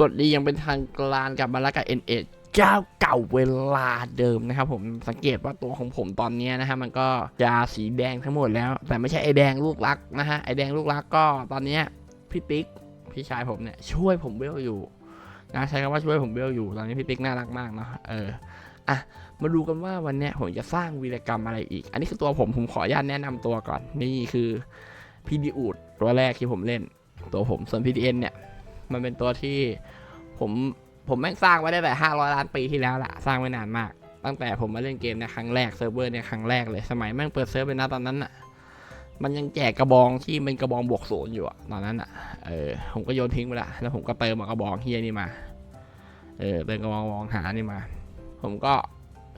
สวัสดียังเป็นทางกลางกลับมาแล้วกับ n อเจ้าเก่าเวลาเดิมนะครับผมสังเกตว่าตัวของผมตอนนี้นะฮะมันก็จะสีแดงทั้งหมดแล้ว แต่ไม่ใช่ไอแดงลูกรักนะฮะไอแดงลูกรักก็ตอนนี้พี่ติ๊กพี่ชายผมเนี่ยช่วยผมเวลอยู่นะใช้คำว่าช่วยผมเวลอยู่ตอนนี้พี่ติ๊กน่ารักมากเนาะเอออะมาดูกันว่าวันนี้ผมจะสร้างวีรกรรมอะไรอีก อันนี้คือตัวผมผมขออนุญาตแนะนำตัวก่อนนี่คือพี่ดิอูดตัวแรกที่ผมเล่น ตัวผมส่วน PDN เนี่ย มันเป็นตัวที่ผมผมแม่งสร้างไว้ได้แต่ห้าร้อยล้านปีที่แล้วแหละสร้างไว้นานมาก ตั้งแต่ผมมาเล่นเกมในครั้งแรกเซิร์ฟเวอร์เนี่ยครั้งแรกเลยสมัยแม่งเปิดเซิร์ฟเป็นนะตอนนั้นอะมันยังแจกกระบองที่เป็นกระบองบวกศูนย์อยู่อะตอนนั้นอะ เออ ผมก็โยนทิ้งไปละแล้วผมก็เติมกระบองเฮียนี่มา เออ เติมกระบองวองหานี่มา ผมก็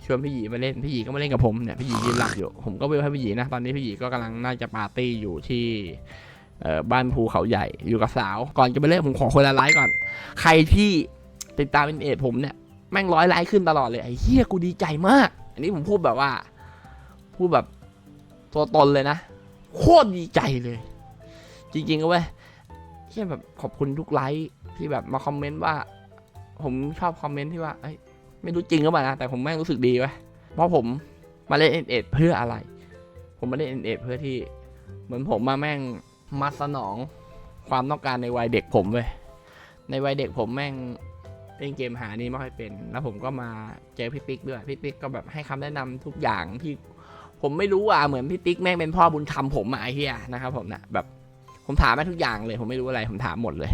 ชวนพี่หยีมาเล่น พี่หยีก็มาเล่นกับผมเนี่ย พี่หยียืนหลักอยู่ ผมก็เวลให้พี่หยีนะ ตอนนี้พี่หยีก็กำลังน่าจะปาร์ตี้อยู่ที่ บ้านภูเขาใหญ่อยู่กับสาว ก่อนจะไปเล่นผมขอคนละไลค์ก่อน ใครที่ติดตามเป็นเอทผมเนี่ยแม่งร้อยไลค์ขึ้นตลอดเลยไอ้เฮียกูดีใจมาก อันนี้ผมพูดแบบว่า พูดแบบตัวตนเลยนะ โคตรดีใจเลย จริงๆก็เว้ยเฮียแบบขอบคุณทุกไลค์ที่แบบมาคอมเมนต์ว่า ผมชอบคอมเมนต์ที่ว่าไม่รู้จริงหรือเปล่านะแต่ผมแม่งรู้สึกดีเว้ยเพราะผมมาเล่นเอ็นเอเพื่ออะไร ผมมาเล่นเอ็นเอเพื่อที่ เหมือนผมมาแม่ง มาสนองความต้องการในวัยเด็กผมเว้ยในวัยเด็กผมแม่งเล่นเกมหานี่ไม่ค่อยเป็น แล้วผมก็มาเจอพี่ปิ๊กด้วยพี่ปิ๊กก็แบบให้คำแนะนำทุกอย่างที่ผมไม่รู้อะเหมือนพี่ปิ๊กแม่งเป็นพ่อบุญธรรมผมอะไอ้เฮียนะครับผมนะแบบผมถามแม่ทุกอย่างเลย ผมไม่รู้อะไรผมถามหมดเลย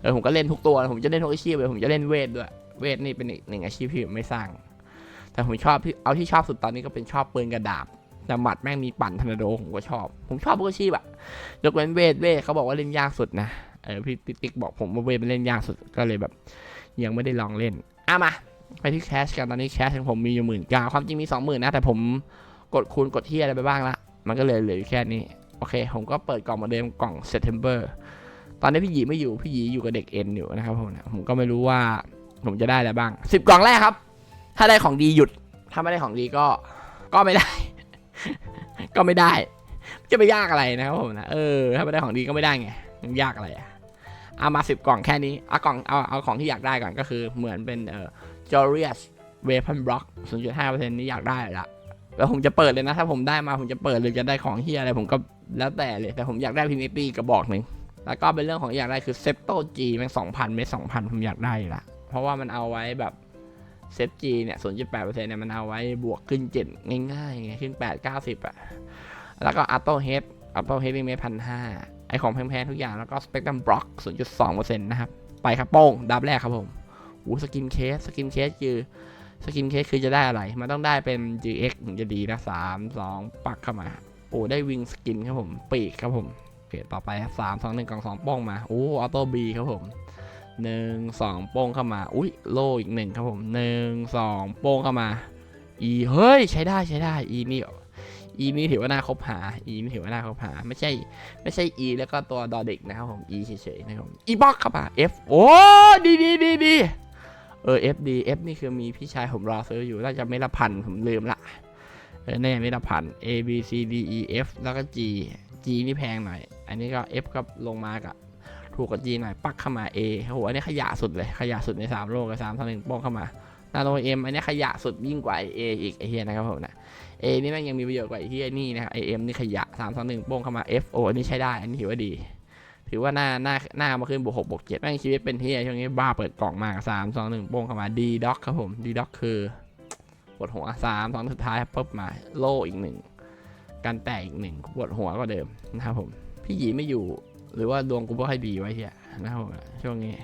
เออผมก็เล่นทุกตัว ผมจะเล่นทุกอาชีพเลยผมจะเล่นเวทด้วยเวทนี่เป็นอีกหนึ่งอาชีพที่ผมไม่สร้าง แต่ผมชอบที่เอาที่ชอบสุดตอนนี้ก็เป็นชอบปืนกระดาบ แต่หมัดแม่งมีปั่นทอร์นาโดผมก็ชอบ ผมชอบทุกอาชีพอะยกเว้นเวทเวทเขาบอกว่าเล่นยากสุดนะเออพี่ติ๊กบอกผมว่าเวทมันเล่นยากสุดก็เลยแบบ ยังไม่ได้ลองเล่นอะมาไปที่แคชกันตอนนี้แคชของผมมีอยู่หมื่นเก้าความจริงมีสองหมื่นนะแต่ผมกดคูณกดเที่อะไรไปบ้างละมันก็เลยเหลือแค่นี้โอเค ผมก็เปิดกล่องมาเดิมกล่องเซ t เทมเบอร์ตอนนี้พี่หยีไม่อยู่พี่หยีอยู่กับเด็กเอ็นอยู่นะครับผมนะผมก็ไม่รู้ว่าผมจะได้อะไรบ้างสิบกล่องแรกครับ ถ้าได้ของดีหยุด ถ้าไม่ได้ของดีก็ก็ไม่ได้ ก็ไม่ได้ จะไปยากอะไรนะครับผมนะเออถ้าไม่ได้ของดีก็ไม่ได้ไงยังยากอะไรอะเอามาสิบกล่องแค่นี้เอากล่องเอาเอาของที่อยากได้ก่อนก็คือเหมือนเป็นเอ่อ Jorius Weapon Block 0.5%นี้อยากได้ละแล้วผมจะเปิดเลยนะ ถ้าผมได้มาผมจะเปิดเลยจะได้ของเฮียอะไรผมก็แล้วแต่เลย แต่ผมอยากได้พิมิปีกระบอกหนึ่งแล้วก็เป็นเรื่องของอยากได้คือ Septo G แม่ง2,000ไม่2,000ผมอยากได้ละเพราะว่ามันเอาไว้แบบ เซฟ G เนี่ย0.8%เซ็นต์เนี่ยมันเอาไว้บวกขึ้นเจ็ดง่ายๆไงขึ้น8 90อะแล้วก็ Auto Head Auto Head มีเมพันห้าไอของแพงๆทุกอย่างแล้วก็ Spectrum Block 0.2%นต์นะครับ ไปครับโป้งดับแรกครับผมโอ้สกินเคสสกินเคสคือสกินเคสคือจะได้อะไร มันต้องได้เป็น GX ถึงจะดีนะสามสองปักเข้ามา โอ้ได้วิงสกินครับผม ปีกครับผมโอเคต่อไปสามสองหนึ่งกล่องสองป้องมา โอ้ออโต้บีครับผม หนึ่งสองโป้งเข้ามา อุ้ยโลอีกหนึ่งครับผมหนึ่งสองโป้งเข้ามาอีเฮ้ยใช้ได้ใช้ได้อีนี่อีนี่ถือว่าน่าคบหาอีนี่ถือว่าน่าคบหา ไม่ใช่ ไม่ใช่ E แล้วก็ตัวดอเด็กนะครับผม E เฉยๆนะครับผม E บล็อกครับอะ F โอ้ดีดีดีดีเออ F ดี F นี่คือมีพี่ชายผมรอซื้ออยู่น่าจะไม่ละพันผมลืมละเออแน่ไม่ละพัน A B C D E F แล้วก็ G G นี่แพงหน่อย อันนี้ก็ F ก็ลงมากับ ถูกกับ G หน่อยปักเข้ามา A โอ้โหอันนี้ขยะสุดเลยขยะสุดใน 3 โลกกับ3 2 1โป้งเข้ามานาโนเอ็มอันนี้ขยะสุดยิ่งกว่า A อีกไอเฮียนะครับผมนะเอนี่แม่งยังมีประโยชน์กว่าไอ้ที่ไอ้นี่นะครับไอเอ็มนี่ขยะสามสองหนึ่งป้งเข้ามา F O อันนี้ใช้ได้อันนี้ถือว่าดี ถือว่าหน้าหน้าหน้ามาขึ้นบวกหกบวกเจ็ดแม่งชีวิตเป็นเที่ช่วงนี้บ้าเปิดกล่องมากสามสองหนึ่งป้งเข้ามา D Doc ครับผม D Doc คือปวดหัวสามสองสุดท้ายปุ๊บมาโล่อีกหนึ่งการแตกอีกหนึ่งปวดหัวก็เดิมนะครับผมพี่หยีไม่อยู่ หรือว่าดวงกูไม่ค่อยดีไว้เฮียนะครับผมช่วงนี้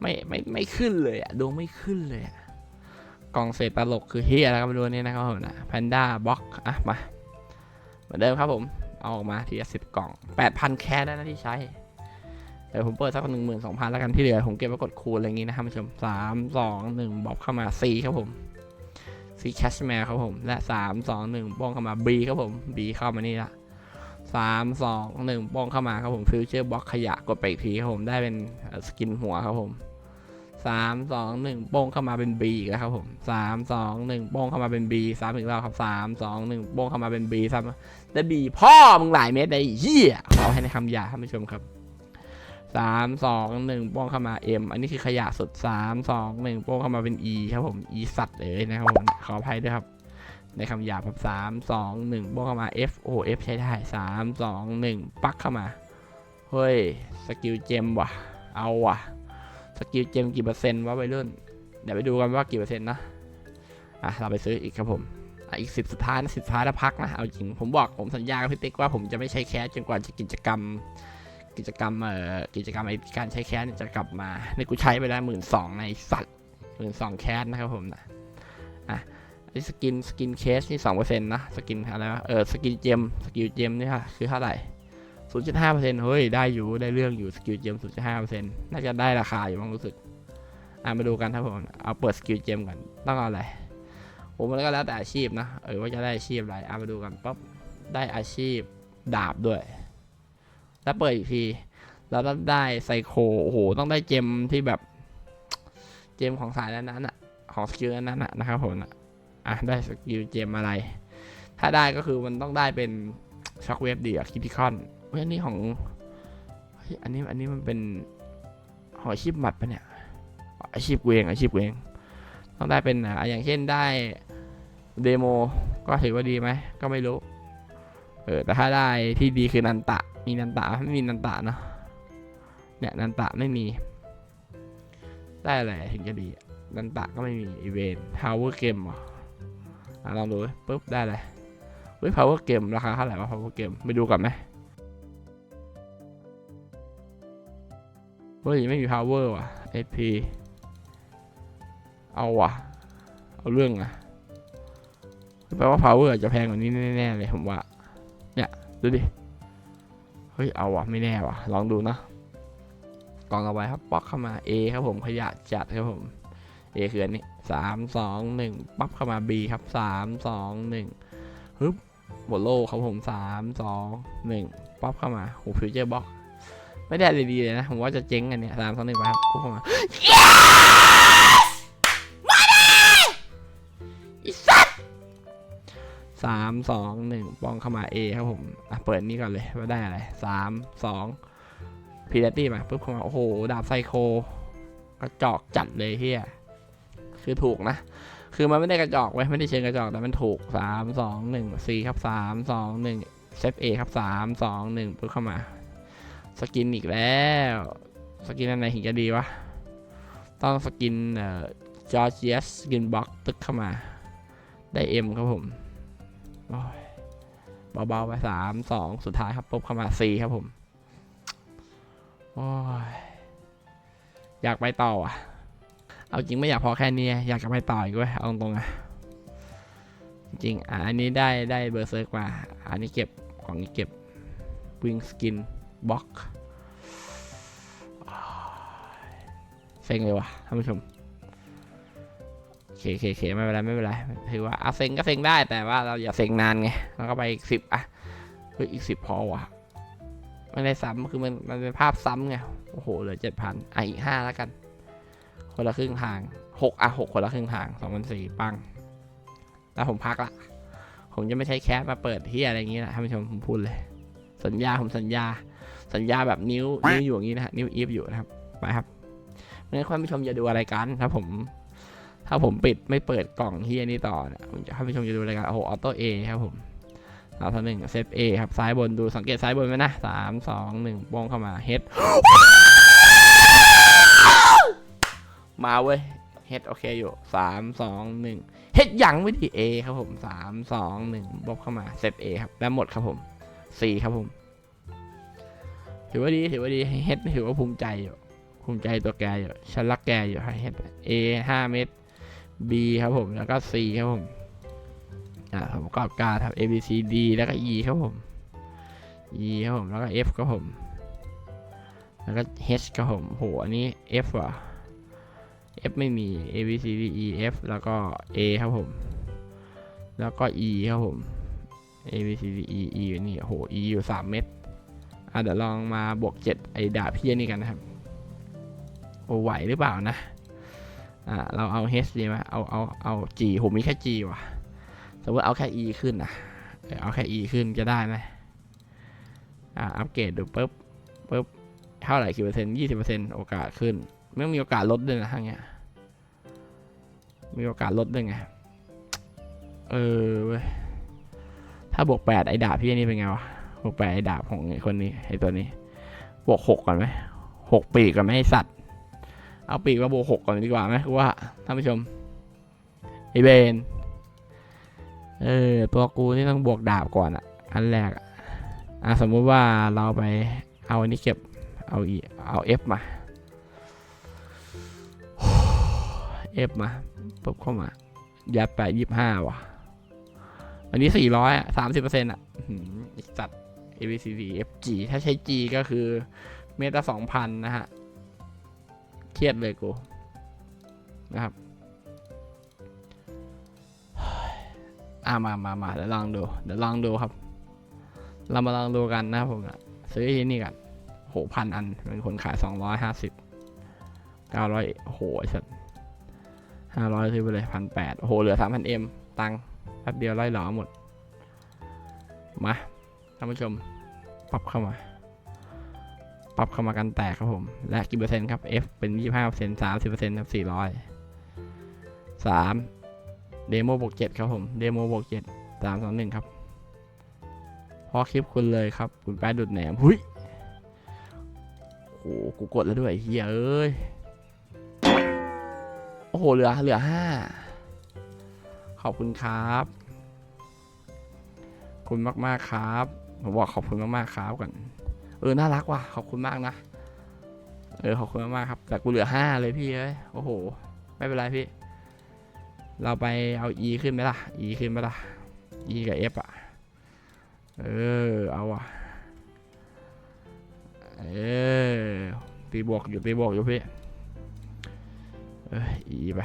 ไม่ไม่ไม่ขึ้นเลยอะดวงไม่ขึ้นเลยอะกล่องเศษตลกคือเฮียแล้วก็ไม่รู้นี่นะครับผมนะแพนด้าบล็อกอะมาเหมือนเดิมครับผม เอาออกมาทีละสิบกล่องแปดพันแคสได้นะที่ใช้เดี๋ยวผมเปิดสักหนึ่งหมื่นสองพันแล้วกันที่เหลือผมเก็บไว้กดคูณอะไรอย่างงี้นะครับผู้ชมสามสองหนึ่งบอกเข้ามาซีครับผมซีแคชแมร์ครับผม และสามสองหนึ่งป้องเข้ามาบีครับผมบีเข้ามานี่ละ สามสองหนึ่งป้องเข้ามาครับผมฟิวเจอร์บล็อกขยะกดไปอีกทีครับผมได้เป็นสกินหัวครับผมสามสองหนึ่งโป้งเข้ามาเป็น B อีกแล้วครับผมสามสองหนึ่งโป้งเข้ามาเป็น B สามอีกแล้วครับสามสองหนึ่งโป้งเข้ามาเป็น B ซ้ำแต่ B พ่อมึงหลายเม็ดไอ้เหี้ยขอให้ในคำหยาบท่านผู้ชมครับสามสองหนึ่งโป้งเข้ามา M อันนี้คือขยะสุดสามสองหนึ่งโป้งเข้ามาเป็น E ครับผม E สัตว์เลยนะครับผมขออภัยด้วยครับ ในคำหยาบครับสามสองหนึ่งโป้งเข้ามา F O F ใช้ได้สามสองหนึ่งปักเข้ามา เฮ้ย สกิลเจมว่ะ เอาว่ะ สกิลเจมกี่เปอร์เซ็นต์วะวัยรุ่นเดี๋ยวไปดูกันว่ากี่เปอร์เซ็นต์นะ อะ เราไปซื้ออีกครับผม อะ อีกสิบสุดท้ายนะสิบสุดท้ายแล้วพักนะ เอาจริง ผมบอกผมสัญญากับพี่ติ๊กว่าผมจะไม่ใช้แคสจนกว่าจะกิจกรรม กิจกรรมเอ่อกิจกรรมไอการใช้แคสจะกลับมาในกูใช้ไปแล้วหมื่นสองในสัตว์หมื่นสองแคสนะครับผมนะ อะ ไอสกินสกินเคสนี่สองเปอร์เซ็นต์นะสกินอะไรวะเออสกินเจมสกิลเจมนี่ค่ะคือเท่าไหร่ศูนย์จุดห้าเปอร์เซ็นต์เฮ้ยได้อยู่ได้เรื่องอยู่สกิลเจมศูนย์จุดห้าเปอร์เซ็นต์น่าจะได้ราคาอยู่บ้างรู้สึกอะมาดูกันครับผมเอาเปิดสกิลเจมก่อนต้องเอาอะไรผมมันก็แล้วแต่อาชีพนะเออว่าจะได้อาชีพอะไรอะมาดูกันปั๊บได้อาชีพดาบด้วยแล้วเปิดอีกทีแล้วก็ได้ไซโคโอ้โหต้องได้เจมที่แบบ เจมของสายนั้นๆอะของสกิลนั้นๆอะนะครับผมอะ อะได้สกิลเจมอะไร ถ้าได้ก็คือมันต้องได้เป็นช็อคเวฟดีอะคิติคอนเฮ้ยอันนี้ของเฮ้ยอันนี้อันนี้มันเป็นขอาชีพหมัดปะเนี่ยอาชีพเวงอาชีพเวงต้องได้เป็นอะอย่างเช่นได้เดโมก็ถือว่าดีไหมก็ไม่รู้เออแต่ถ้าได้ที่ดีคือนันตะ มีนันตะไม่มีนันตะเนาะเนี่ยนันตะไม่มี ได้อะไรถึงจะดีนันตะก็ไม่มีอีเวนต์พาวเวอร์เกมอะอะ ลองดูปุ๊บได้เลยเฮ้ยพาวเวอร์เกมราคาเท่าไหร่วะพาวเวอร์เกมไปดูก่อนไหมเฮ้ยไม่มีพาวเวอร์ว่ะ SP เอาว่ะ เอาเรื่องอะแปลว่าพาวเวอร์จะแพงกว่านี้แน่ๆเลยผมว่า เนี่ย ดูดิ เฮ้ย เอาว่ะ ไม่แน่ว่ะ ลองดูนะกองเอาไว้ครับ ป๊อกเข้ามา A ครับผม ขยะจัดครับผม A คืออันนี้ สามสองหนึ่งปั๊บเข้ามา B ครับสามสองหนึ่งฮึบหมดโลครับผมสามสองหนึ่งปั๊บเข้ามาโหฟิวเจอร์บ็อกไม่ได้เลยดีเลยนะ ผมว่าจะเจ๊งอันเนี้ยสามสองหนึ่งไปครับปุ๊บเข้ามาอีสัตสามสองหนึ่งปองเข้ามา A ครับผมอะเปิดนี่ก่อนเลยว่าได้อะไรสามสองพีเดตี้มาปุ๊บเข้ามา โอ้โห ดาบไซโคกระจอกจัดเลยเฮีย คือถูกนะ คือมันไม่ได้กระจอกไว้ไม่ได้เชิงกระจอกแต่มันถูกสามสองหนึ่งสี่ครับสามสองหนึ่งเซฟเอครับสามสองหนึ่งปุ๊บเข้ามา สกินอีกแล้ว สกินอันไหนถึงจะดีวะ ต้องสกินเอ่อจอร์เจียสสกินบล็อกตึกเข้ามา ได้เอ็มครับผมโอ้ยเบาๆไปสามสองสุดท้ายครับปุ๊บเข้ามาสี่ครับผมโอ้ยอยากไปต่ออะ เอาจริงไม่อยากพอแค่นี้อยากจะไปต่ออีกเว้ยเอาตรงๆอะจริงอะอันนี้ได้ได้เบอร์เซิร์กมาอันนี้เก็บของนี้เก็บวิงสกินบ็อกเซ็งเลยว่ะท่านผู้ชมเคโอเคเคไม่เป็นไรไม่เป็นไรถือว่าเอาเซ็งก็เซ็งได้แต่ว่าเราอย่าเซ็งนานไงแล้วก็ไปอีกสิบอะเฮ้ยอีกสิบพอว่ะไม่ได้ซ้ำคือมันมันเป็นภาพซ้ำไงโอ้โหเหลือเจ็ดพันอะอีกห้าแล้วกัน คนละครึ่งทางหกอะหกคนละครึ่งทางสองพันสี่ปังแล้วผมพักละผมจะไม่ใช้แคสมาเปิดที่อะไรอย่างงี้นะท่านผู้ชมผมพูดเลย สัญญาผมสัญญา สัญญาแบบนิ้วนิ้วอยู่อย่างนี้นะฮะนิ้วอีฟอยู่นะครับไปครับไม่งั้นท่านผู้ชมจะดูอะไรกันถ้าผม ถ้าผมปิดไม่เปิดกล่องที่อันนี้ต่อนี่ยผมจะท่านผู้ชมจะดูอะไรกันโอ้โหออโต้เอครับผมสามสองหนึ่งเซฟเอครับซ้ายบนดูสังเกตซ้ายบนไว้นะสามสองหนึ่งบ้องเข้ามาเฮด มาเว้ยเฮดโอเคอยู่สามสองหนึ่งเฮดยังไม่ดีเอครับผมสามสองหนึ่งบ๊อบเข้ามาเซฟเอครับ แล้วหมดครับผมสี่ครับผม ถือว่าดีถือว่าดีเฮดถือว่าภูมิใจอยู่ ภูมิใจตัวแกอยู่ฉันรักแกอยู่เฮดเอห้าเมตร B ครับผมแล้วก็ C ครับผมอ่าผมประกอบการครับ A B C D แล้วก็ E ครับผม E ครับผมแล้วก็ F ครับผม แล้วก็ H ครับผมโหอันนี้ F ว่ะ F ไม่มี A B C D E F แล้วก็ A ครับผม แล้วก็ E ครับผม A B C D E E อยู่นี่โห E อยู่ 3 เม็ดอะเดี๋ยวลองมาบวก 7 ไอ้ดาบพี่นี่กันนะครับโอ้ไหวหรือเปล่านะ อ่า เราเอา H ดีไหมเอาเอาเอา G ผมมีแค่ G ว่ะ สมมติเอาแค่ e ขึ้นนะเอาแค่ e ขึ้นจะได้ไหมอ่า อัปเกรดดูปุ๊บปุ๊บเท่าไหร่กี่เปอร์เซ็นต์ยี่สิบเปอร์เซ็นต์โอกาสขึ้นไม่มีโอกาสลดด้วยนะทางเนี้ย มีโอกาสลดด้วยไง เออเว้ย ถ้าบวกแปดไอ้ดาบพี่นี่เป็นไงวะ บวกแปดไอ้ดาบของไอคนนี้ไอ้ตัวนี้ บวกหกก่อนไหมหกปีกก่อนไหมไอ้สัตว์ เอาปีกมาบวกหกก่อนดีกว่าไหมกูว่าท่านผู้ชม ไอเบน เออ ตัวกูนี่ต้องบวกดาบก่อนอะอันแรกอะอะสมมุติว่าเราไปเอาอันนี้เก็บ เอาอีเอาเอฟมา เอฟมาปุ๊บเข้ามา ยัดไปยี่สิบห้าว่ะ อันนี้สี่ร้อยอะสามสิบเปอร์เซ็นต์อะสัตว์ A B C D F G ถ้าใช้ G ก็คือเมตรสองพันนะฮะ เครียดเลยกู นะครับ อ่ามามามาเดี๋ยวลองดู เดี๋ยวลองดูครับ เรามาลองดูกันนะผมนะซื้อที่นี่กันโหพันอันเป็นคนขายสองร้อยห้าสิบเก้าร้อยโหไอ้สัต ห้าร้อยซื้อไปเลยพันแปดโอ้โห เหลือสามพันเอ็มตังค์แป๊บเดียวไล่หลอหมด มาท่านผู้ชม ปรับเข้ามา ปรับเข้ามากันแตกครับผม และกี่เปอร์เซ็นต์ครับ F เป็น25เปอร์เซ็นต์30เปอร์เซ็นต์ครับ400 3เดโมบวก7ครับผมเดโมบวก7 3 2 1ครับ พอคลิปคุณเลยครับ คุณแป๊ดดุดแหนม หุยโอ้โหกูกดแล้วด้วยเฮียเอ้ย โอ้โห เหลือ เหลือ5ขอบคุณครับ คุณมากๆครับ ผมบอกขอบคุณมากๆครับก่อน เออ น่ารักว่ะ ขอบคุณมากนะ เออ ขอบคุณมากๆครับ แต่กูเหลือห้าเลยพี่เอ้ย โอ้โห ไม่เป็นไรพี่ เราไปเอา E ขึ้นไหมล่ะ E ขึ้นไหมล่ะ E กับ F อะ เออ เอาอะ เออตีบวกอยู่ตีบวกอยู่พี่ เออ E ไป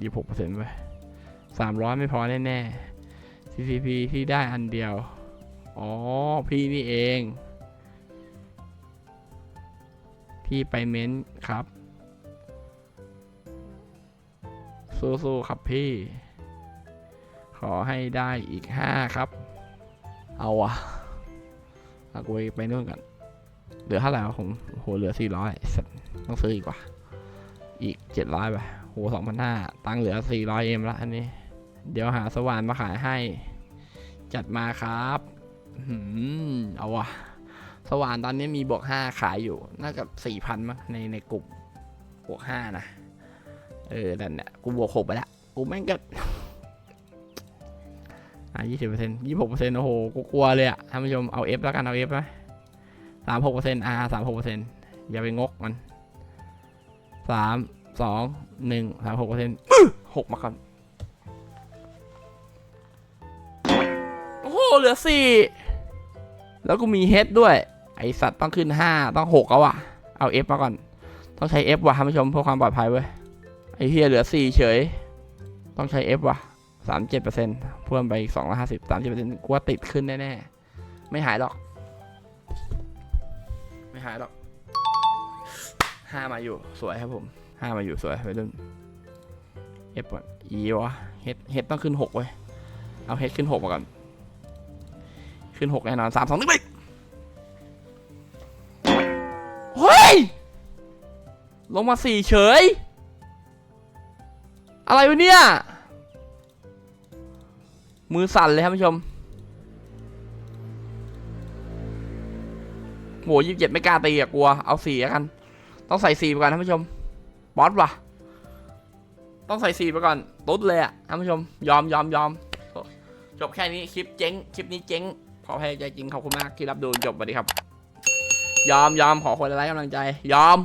ยี่หกเปอร์เซ็นต์ไปสามร้อยไม่พอแน่ๆ CCP ที่ได้อันเดียว อ๋อ พี่นี่เอง พี่ไปเม้นครับ สู้ๆครับพี่ ขอให้ได้อีกห้าครับ เอาวะเอากูไปนู่นกัน เหลือเท่าไหร่ผมโหเหลือสี่ร้อยต้องซื้ออีกว่า อีกเจ็ดร้อยไปโหสองพันห้าตังค์เหลือสี่ร้อยเอ็มละอันนี้ เดี๋ยวหาสว่านมาขายให้ จัดมาครับหืมเอาวะสว่านตอนนี้มีบวกห้าขายอยู่ น่าจะสี่พันมั้งในในกลุ่มบวกห้านะ เออแต่เนี่ยกูบวกหกไปละ กูแม่งก็อะยี่สิบเปอร์เซ็นต์ยี่หกเปอร์เซ็นต์โอ้โห กูกลัวเลยอะท่านผู้ชม เอาเอฟแล้วกัน เอาเอฟไหมสามหกเปอร์เซ็นต์อ่าสามหกเปอร์เซ็นต์อย่าไปงกมัน สามสองหนึ่งสามหกเปอร์เซ็นต์หกมาก่อนโอ้โหเหลือสี่แล้วกูมีเฮดด้วย ไอสัตว์ต้องขึ้นห้าต้องหกแล้วอะ เอา F มาก่อน ต้องใช้ F ว่ะท่านผู้ชมเพื่อความปลอดภัยเว้ยไอเฮียเหลือสี่เฉย ต้องใช้ F ว่ะสามเจ็ดเปอร์เซ็นต์เพิ่มไปอีกสองร้อยห้าสิบสามสิบเปอร์เซ็นต์กูว่าติดขึ้นแน่ๆ ไม่หายหรอก ไม่หายหรอก ห้ามาอยู่สวยครับผมห้ามาอยู่สวยไปรุ่น F ก่อน E วะเฮดเฮดต้องขึ้นหกเว้ยเอาเฮดขึ้นหกมาก่อนขึ้นหกแน่นอนสามสองหนึ่งไปเฮ้ย ลงมาสี่เฉย อะไรวะเนี่ย มือสั่นเลยครับผู้ชมโหยี่สิบเจ็ดไม่กล้าตีอะกลัว เอาสี่แล้วกัน ต้องใส่สีไปก่อนท่านผู้ชม บอสว่ะ ต้องใส่สีไปก่อนตุ๊ดเลยอะท่านผู้ชม ยอมยอมยอม จบแค่นี้คลิปเจ๊ง คลิปนี้เจ๊ง ขอให้ใจจริงขอบคุณมากที่รับดูจบสวัสดีครับ ยอมยอมขอคนละไลค์กำลังใจ ยอม